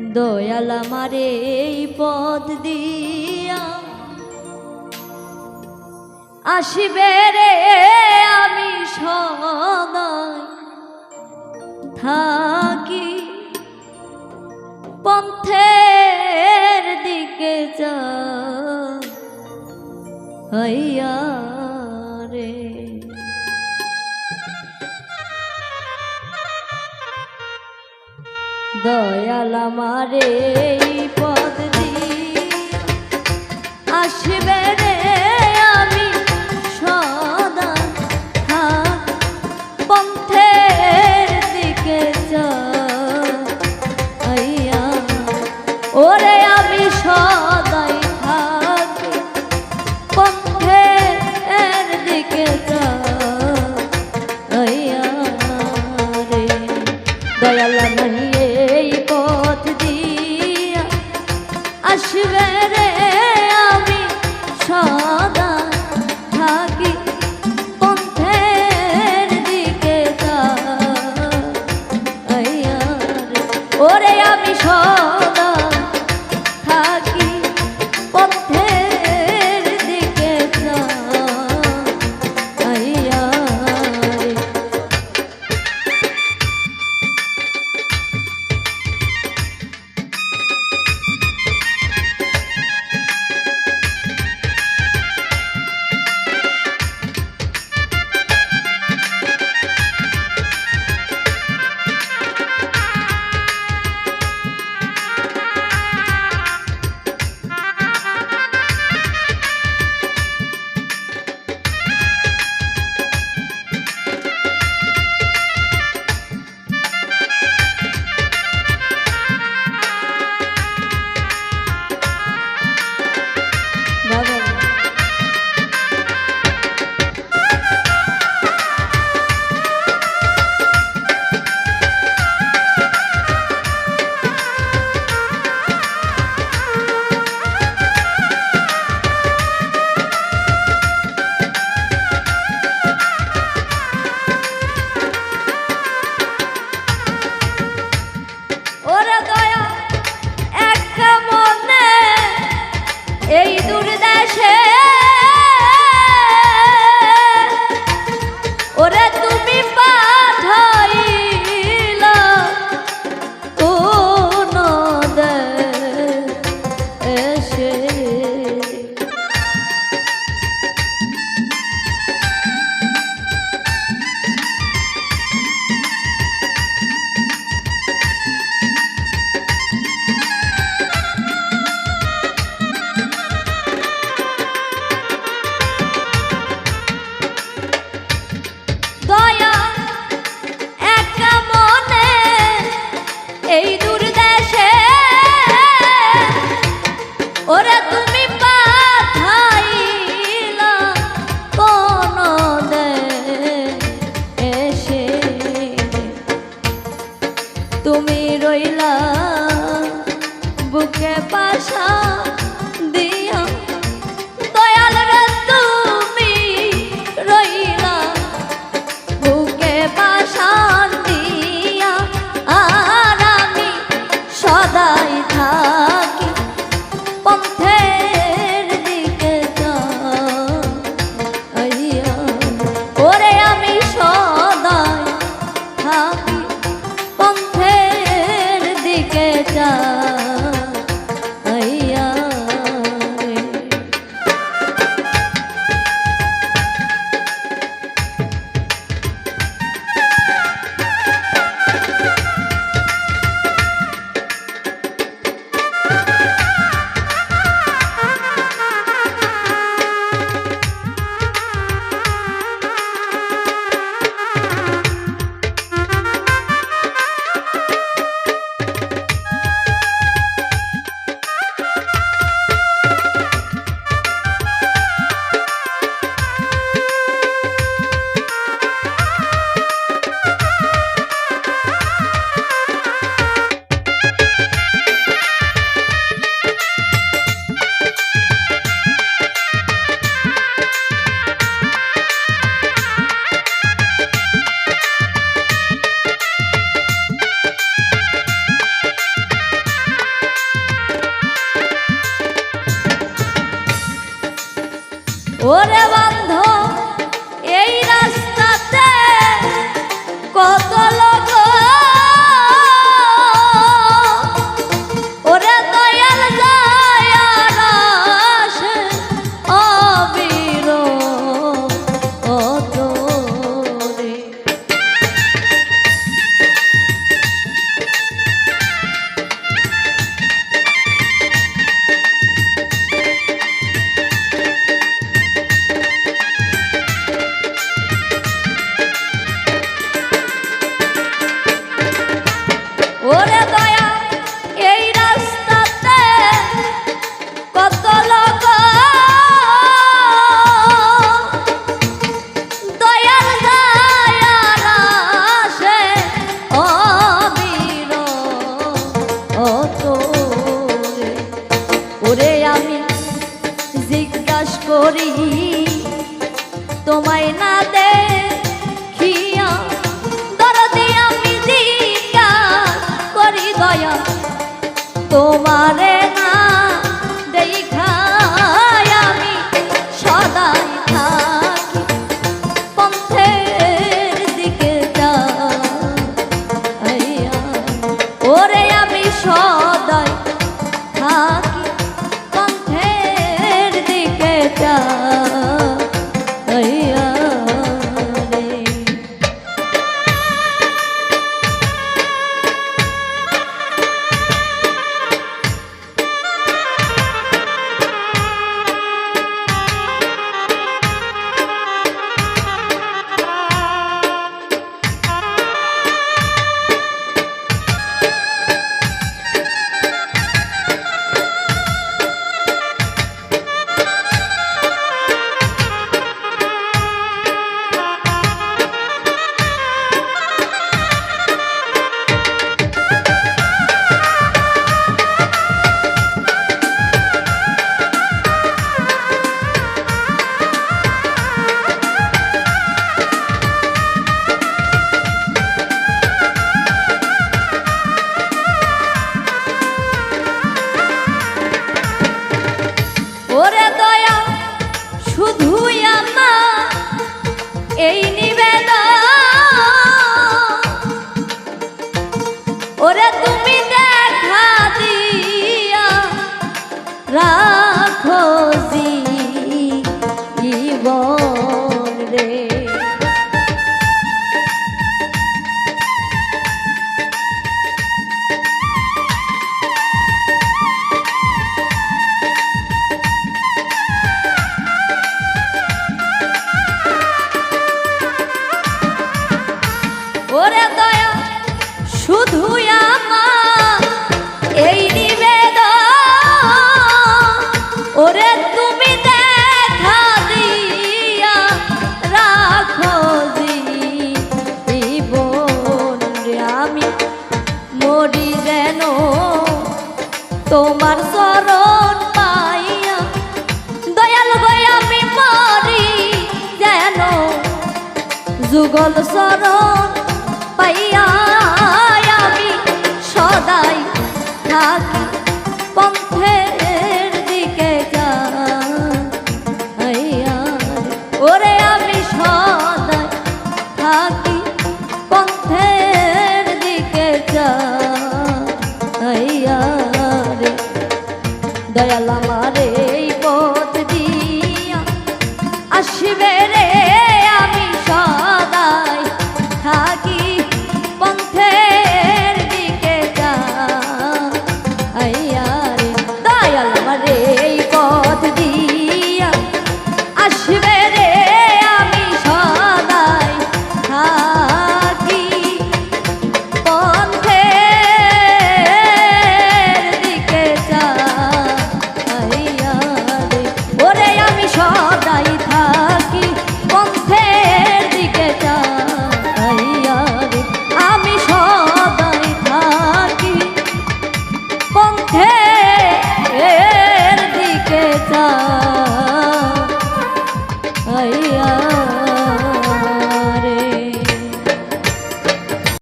দয়াল আমারে এই পথ দিয়া। আসিবে রে আমি সদাই। থাকি পন্থের দিকে যা। হইয়া দয়াল আমারে পদ আসবে রে আমি সদা পন্থের দিকে যাইয়া ওরে আমি সদাই থাকি পন্থের দিকে যাইয়া রে দয়াল নাহি ওরে আমি সদা যুগল